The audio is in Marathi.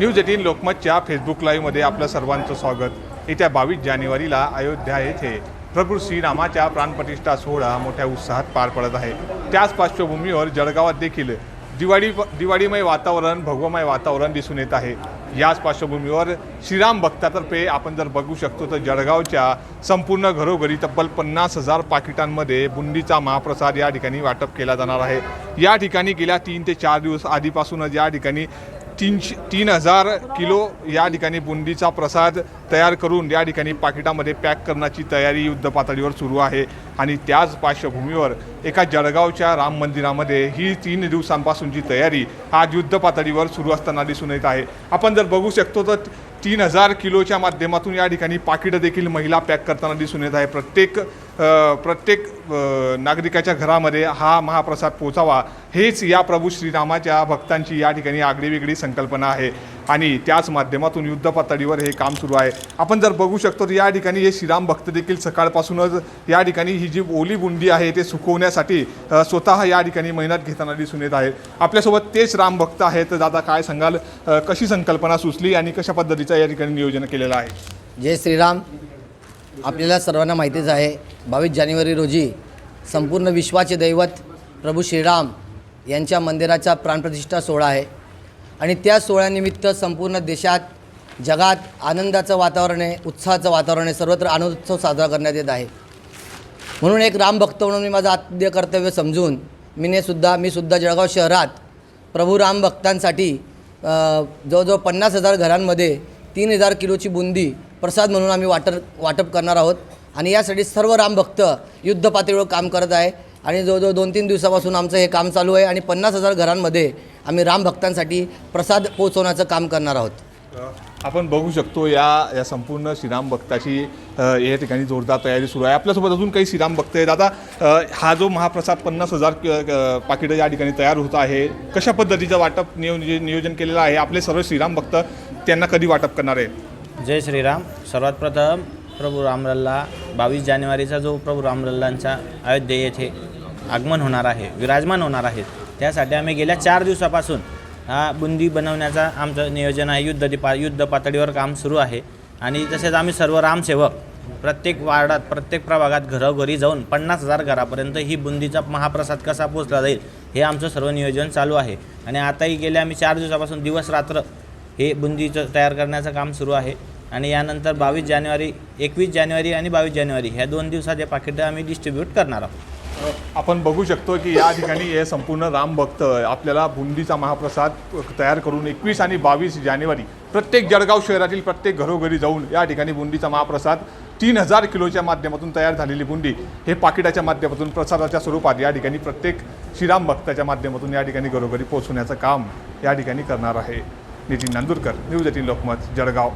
न्यूज एटीन लोकमतच्या फेसबुक लाईव्हमध्ये आपलं सर्वांचं स्वागत. येत्या बावीस जानेवारीला अयोध्या येथे प्रभू श्रीरामाच्या प्राणप्रतिष्ठा सोहळा मोठ्या उत्साहात पार पडत आहे. त्याच पार्श्वभूमीवर जळगावात देखील दिवाळी दिवाळीमय वातावरण भगवमय वातावरण दिसून येत आहे. याच पार्श्वभूमीवर श्रीराम भक्तातर्फे आपण जर बघू शकतो तर जळगावच्या संपूर्ण घरोघरी तब्बल पन्नास हजार पाकिटांमध्ये बुंदीचा महाप्रसाद या ठिकाणी वाटप केला जाणार आहे. या ठिकाणी गेल्या तीन ते चार दिवस आधीपासूनच या ठिकाणी तीनशे तीन हजार किलो या ठिकाणी बुंदीचा प्रसाद तयार करून या ठिकाणी पाकिटामध्ये पॅक करण्याची तयारी युद्धपातळीवर सुरू आहे. आणि त्याच पार्श्वभूमीवर एका जळगावच्या राम मंदिरामध्ये ही तीन दिवसांपासूनची तयारी आज युद्धपातळीवर सुरू असताना दिसून येत आहे. आपण जर बघू शकतो तर तीन हजार किलोच्या माध्यमातून या ठिकाणी पाकिटं देखील महिला पॅक करताना दिसून येत आहे. प्रत्येक प्रत्येक नागरिकाच्या घरामध्ये हा महाप्रसाद पोचावा हेच या प्रभू श्रीरामाच्या भक्तांची या ठिकाणी आगळीवेगळी संकल्पना आहे. आणि त्याच माध्यमातून युद्ध पातळीवर हे काम सुरू आहे. आपण जर बघू शकतो तर या ठिकाणी हे श्रीराम भक्त देखील सकाळपासूनच या ठिकाणी ही जी ओली बुंदी आहे ते सुकवण्यासाठी स्वतः या ठिकाणी मेहनत घेताना दिसून येत आहेत आपल्यासोबत तेच राम भक्त आहेत. तर दादा काय सांगाल? कशी संकल्पना सुचली आणि कशा पद्धतीचं या ठिकाणी नियोजन केलेलं आहे? जय श्रीराम. आपल्याला सर्वांना माहितीच आहे बावीस जानेवारी रोजी संपूर्ण विश्वाचे दैवत प्रभू श्रीराम यांच्या मंदिराचा प्राणप्रतिष्ठा सोहळा आहे. आणि त्या सोहळ्यानिमित्त संपूर्ण देशात जगात आनंदाचं वातावरण आहे उत्साहाचं वातावरण आहे सर्वत्र आनंदोत्सव साजरा करण्यात येत आहे. म्हणून एक रामभक्त म्हणून मी माझं आद्य कर्तव्य समजून मीने सुद्धा मी सुद्धा जळगाव शहरात प्रभू राम भक्तांसाठी जवळजवळ पन्नास हजार घरांमध्ये तीन हजार किलोची बुंदी प्रसाद म्हणून आम्ही वाटर वाटप करणार आहोत. आणि यासाठी सर्व रामभक्त युद्ध पातळीवर काम करत आहे. आणि जवळजवळ दोन तीन दिवसापासून आमचं हे काम चालू आहे. आणि पन्नास हजार घरांमध्ये आम्ही रामभक्तांसाठी प्रसाद पोहोचवण्याचं काम करणार आहोत. आपण बघू शकतो या या संपूर्ण श्रीराम भक्ताची या ठिकाणी जोरदार तयारी सुरू आहे. आपल्यासोबत अजून काही श्रीराम भक्त आहेत. आता हा जो महाप्रसाद पन्नास हजार पाकिटं या ठिकाणी तयार होत आहे कशा पद्धतीचं वाटप नियोजन नियोजन केलेलं आहे? आपले सर्व श्रीराम भक्त त्यांना कधी वाटप करणार आहे जय श्रीराम. सर्वात प्रथम प्रभू रामलल्ला बावीस जानेवारीचा जो प्रभू रामलल्लांच्या अयोध्ये येथे आगमन होणार आहे विराजमान होणार आहेत. त्यासाठी आम्ही गेल्या चार दिवसापासून हा बुंदी बनवण्याचा आमचं नियोजन आहे. युद्ध दिपा युद्ध पातळीवर काम सुरू आहे. आणि तसेच आम्ही सर्व रामसेवक प्रत्येक वार्डात प्रत्येक प्रभागात घरोघरी जाऊन पन्नास हजार घरापर्यंत ही बुंदीचा महाप्रसाद कसा पोचला जाईल हे आमचं सर्व नियोजन चालू आहे. आणि आताही गेल्या आम्ही चार दिवसापासून दिवस रात्र हे बुंदीचं तयार करण्याचं काम सुरू आहे. आणि यानंतर बावीस जानेवारी एकवीस जानेवारी आणि बावीस जानेवारी ह्या दोन दिवसात हे पाकिटं आम्ही डिस्ट्रीब्यूट करणार आहोत. आपण बघू शकतो की या ठिकाणी हे संपूर्ण राम भक्त आपल्याला बुंदीचा महाप्रसाद तयार करून एकवीस आणि बावीस जानेवारी प्रत्येक जळगाव शहरातील प्रत्येक घरोघरी जाऊन या ठिकाणी बुंदीचा महाप्रसाद तीन हजार किलोच्या माध्यमातून तयार झालेली बुंदी हे पाकिटाच्या माध्यमातून प्रसादाच्या स्वरूपात या ठिकाणी प्रत्येक श्रीराम भक्ताच्या माध्यमातून या ठिकाणी घरोघरी पोहोचवण्याचं काम या ठिकाणी करणार आहे. Nitin Nandurkar news eighteen Lokmat Jalgaon.